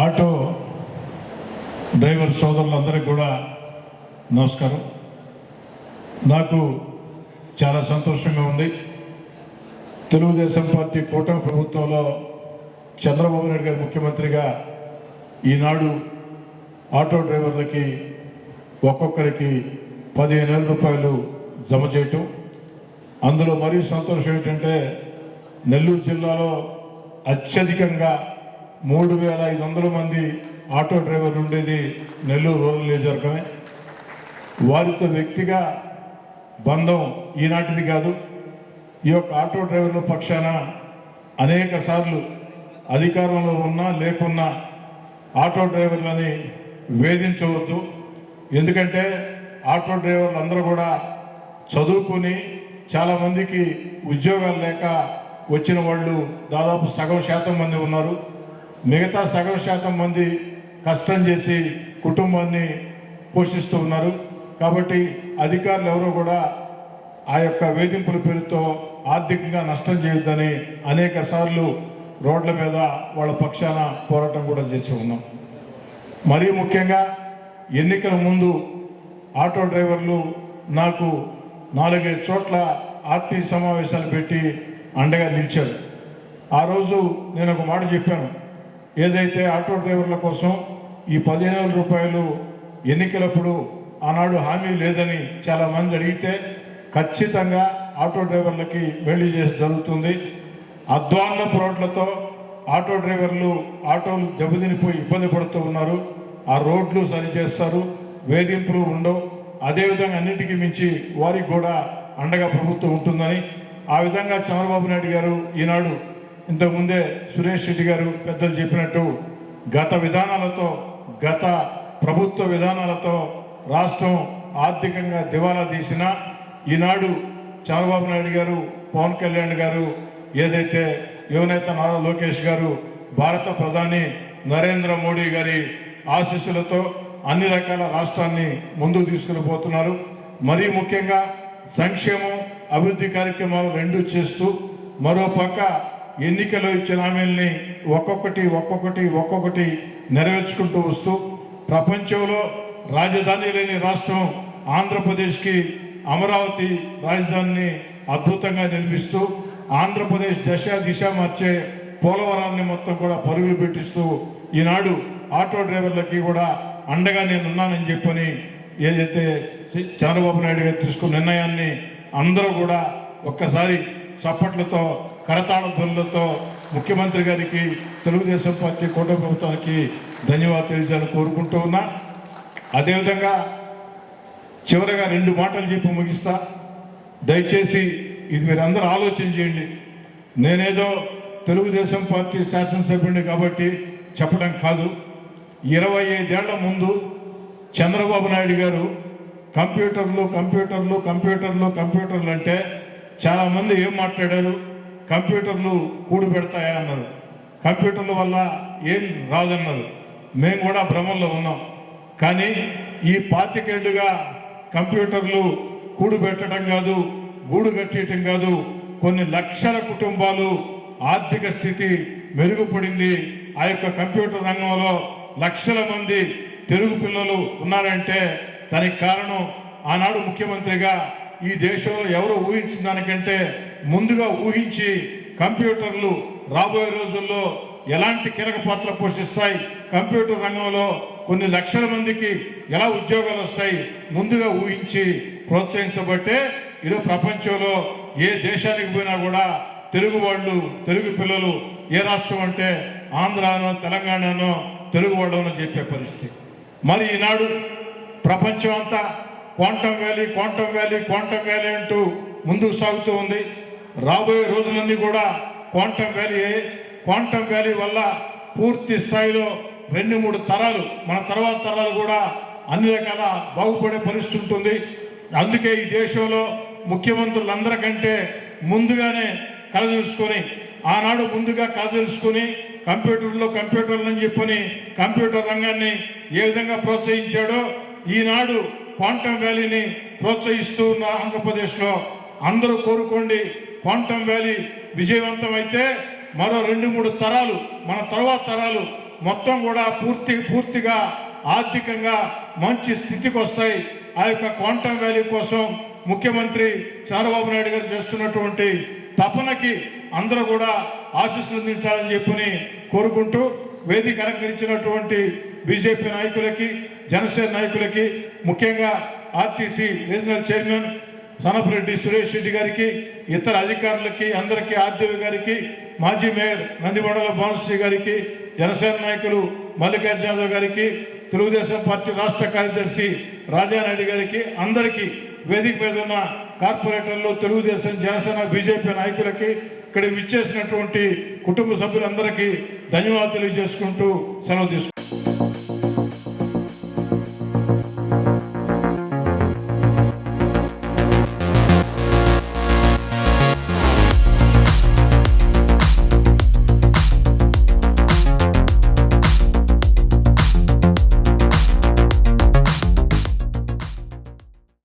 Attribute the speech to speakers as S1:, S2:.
S1: Auto
S2: driver సోదరులందరికీ కూడా నమస్కారం. నాకు చాలా సంతోషంగా ఉంది. తెలుగుదేశం పార్టీ కూటమి ప్రభుత్వంలో చంద్రబాబు నాయుడు గారు ముఖ్యమంత్రిగా ఈనాడు ఆటో డ్రైవర్లకి ఒక్కొక్కరికి పదిహేను వేల రూపాయలు జమ చేయటం. అందులో మరీ సంతోషం ఏంటంటే నెల్లూరు జిల్లాలో అత్యధికంగా మూడు వేల ఐదు వందల మంది ఆటో డ్రైవర్లు ఉండేది నెల్లూరు రూరల్ నియోజకవర్గమే. వారితో వ్యక్తిగా బంధం ఈనాటిది కాదు. ఈ యొక్క ఆటో డ్రైవర్ల పక్షాన అనేక సార్లు అధికారంలో ఉన్నా లేకున్నా ఆటో డ్రైవర్లని వేధించవద్దు. ఎందుకంటే ఆటో డ్రైవర్లు అందరూ కూడా చదువుకుని చాలామందికి ఉద్యోగాలు లేక వచ్చిన వాళ్ళు దాదాపు సగం శాతం మంది ఉన్నారు. మిగతా సగం శాతం మంది కష్టం చేసి కుటుంబాన్ని పోషిస్తూ ఉన్నారు. కాబట్టి అధికారులు ఎవరో కూడా ఆ యొక్క వేధింపుల పేరుతో ఆర్థికంగా నష్టం చేయొద్దని అనేక సార్లు రోడ్ల మీద వాళ్ళ పక్షాన పోరాటం కూడా చేసి ఉన్నాం. మరీ ముఖ్యంగా ఎన్నికల ముందు ఆటో డ్రైవర్లు నాకు నాలుగైదు చోట్ల ఆర్టీ సమావేశాలు పెట్టి అండగా నిలిచారు. ఆ రోజు నేను ఒక మాట చెప్పాను. ఏదైతే ఆటో డ్రైవర్ల కోసం ఈ పదిహేను వేల రూపాయలు ఎన్నికలప్పుడు ఆనాడు హామీ లేదని చాలా మంది అడిగితే ఖచ్చితంగా ఆటో డ్రైవర్లకి వెళ్ళి చేసి జరుగుతుంది. అధ్వాన్నపు రోడ్లతో ఆటో డ్రైవర్లు ఆటోలు దెబ్బతినిపోయి ఇబ్బంది పడుతూ ఉన్నారు. ఆ రోడ్లు సరి చేస్తారు వేధింపులు ఉండవు. అదేవిధంగా అన్నింటికి మించి వారికి కూడా అండగా ప్రభుత్వం ఉంటుందని ఆ విధంగా చంద్రబాబు నాయుడు గారు ఈనాడు ఇంతకుముందే సురేష్ రెడ్డి గారు పెద్దలు చెప్పినట్టు గత విధానాలతో గత ప్రభుత్వ విధానాలతో రాష్ట్రం ఆర్థికంగా దివాలా తీసిన ఈనాడు చంద్రబాబు నాయుడు గారు పవన్ కళ్యాణ్ గారు ఏదైతే యువనేత నారా లోకేష్ గారు భారత ప్రధాని నరేంద్ర మోడీ గారి ఆశీస్సులతో అన్ని రకాల రాష్ట్రాన్ని ముందుకు తీసుకుని మరీ ముఖ్యంగా సంక్షేమం అభివృద్ధి కార్యక్రమాలు రెండు చేస్తూ మరోపక్క ఎన్నికలు ఇచ్చిన హామీల్ని ఒక్కొక్కటి ఒక్కొక్కటి ఒక్కొక్కటి నెరవేర్చుకుంటూ వస్తూ ప్రపంచంలో రాజధాని లేని రాష్ట్రం ఆంధ్రప్రదేశ్కి అమరావతి రాజధానిని అద్భుతంగా నిర్మిస్తూ ఆంధ్రప్రదేశ్ దశ దిశ మార్చే పోలవరాన్ని మొత్తం కూడా పరుగులు పెట్టిస్తూ ఈనాడు ఆటో డ్రైవర్లకి కూడా అండగా నేను ఉన్నానని చెప్పని ఏదైతే చంద్రబాబు నాయుడు గారు తీసుకున్న నిర్ణయాన్ని అందరూ కూడా ఒక్కసారి చప్పట్లతో కరతాళ ధ్వనులతో ముఖ్యమంత్రి గారికి తెలుగుదేశం పార్టీ కూటమి ప్రభుత్వానికి ధన్యవాదాలు తెలియజేయాలని కోరుకుంటూ ఉన్నా. అదేవిధంగా చివరగా రెండు మాటలు చెప్పి ముగిస్తా. దయచేసి ఇది మీరు ఆలోచన చేయండి. నేనేదో తెలుగుదేశం పార్టీ శాసనసభ్యుడిని కాబట్టి చెప్పడం కాదు. ఇరవై ఐదేళ్ళ ముందు చంద్రబాబు నాయుడు గారు కంప్యూటర్లు కంప్యూటర్లు కంప్యూటర్లు కంప్యూటర్లు అంటే చాలామంది ఏం మాట్లాడారు? కంప్యూటర్లు కూడి పెడతాయా అన్నారు. కంప్యూటర్ల వల్ల ఏం రాదన్నారు. మేము కూడా భ్రమంలో ఉన్నాం. కానీ ఈ పాతికేళ్ళుగా కంప్యూటర్లు కూడు పెట్టడం కాదు గూడు కట్టేయటం కాదు. కొన్ని లక్షల కుటుంబాలు ఆర్థిక స్థితి మెరుగుపడింది. ఆ యొక్క కంప్యూటర్ రంగంలో లక్షల మంది తెలుగు పిల్లలు ఉన్నారంటే దానికి కారణం ఆనాడు ముఖ్యమంత్రిగా ఈ దేశంలో ఎవరు ఊహించిన దానికంటే ముందుగా ఊహించి కంప్యూటర్లు రాబోయే రోజుల్లో ఎలాంటి కీలక పాత్ర పోషిస్తాయి? కంప్యూటర్ రంగంలో కొన్ని లక్షల మందికి ఎలా ఉద్యోగాలు వస్తాయి ముందుగా ఊహించి ప్రోత్సహించబట్టే ఈరోజు ప్రపంచంలో ఏ దేశానికి పోయినా కూడా తెలుగు వాళ్ళు తెలుగు పిల్లలు ఏ రాష్ట్రం అంటే ఆంధ్రానో తెలంగాణనో తెలుగు వాళ్ళనో చెప్పే పరిస్థితి. మరి ఈనాడు ప్రపంచం అంతా quantum valley quantum valley quantum valley అంటూ ముందుకు సాగుతూ ఉంది. రాబోయే రోజులన్నీ కూడా క్వాంటమ్ వ్యాలీ క్వాంటమ్ వ్యాలీ వల్ల పూర్తి స్థాయిలో రెండు మూడు తరాలు మన తర్వాత తరాలు కూడా అన్ని రకాల బాగుపడే పరిస్థితి ఉంటుంది. అందుకే ఈ దేశంలో ముఖ్యమంత్రులందరికంటే ముందుగానే కలదలుచుకొని ఆనాడు ముందుగా కలదలుచుకొని కంప్యూటర్లో కంప్యూటర్లని అని చెప్పని కంప్యూటర్ రంగాన్ని ఏ విధంగా ప్రోత్సహించాడో ఈనాడు క్వాంటమ్ వ్యాలీని ప్రోత్సహిస్తూ ఉన్న ఆంధ్రప్రదేశ్లో అందరూ కోరుకోండి క్వాంటమ్ వ్యాలీ విజయవంతం అయితే మరో రెండు మూడు తరాలు మన తర్వాత తరాలు మొత్తం కూడా పూర్తి పూర్తిగా ఆర్థికంగా మంచి స్థితికి వస్తాయి. ఆ యొక్క క్వాంటమ్ వ్యాలీ కోసం ముఖ్యమంత్రి చంద్రబాబు నాయుడు గారు చేస్తున్నటువంటి తపనకి అందరూ కూడా ఆశీస్సులు అందించాలని కోరుకుంటూ వేదిక అలంకరించినటువంటి బీజేపీ నాయకులకి జనసేన నాయకులకి ముఖ్యంగా RTC regional chairman Sanapareddy Suresh Reddy గారికి ఇతర అధికారులకి అందరికీ ఆర్దేవి గారికి మాజీ మేయర్ నందిమండల భానుశ్రీ గారికి జనసేన నాయకులు మల్లికార్జున యాదవ్ గారికి తెలుగుదేశం పార్టీ రాష్ట్ర కార్యదర్శి రాజానాయుడు గారికి అందరికీ వేదిక మీద ఉన్న కార్పొరేటర్లు తెలుగుదేశం జనసేన బీజేపీ నాయకులకి ఇక్కడ విచ్చేసినటువంటి కుటుంబ సభ్యులందరికీ ధన్యవాదాలు తెలియజేసుకుంటూ సెలవు తీసుకుంటాం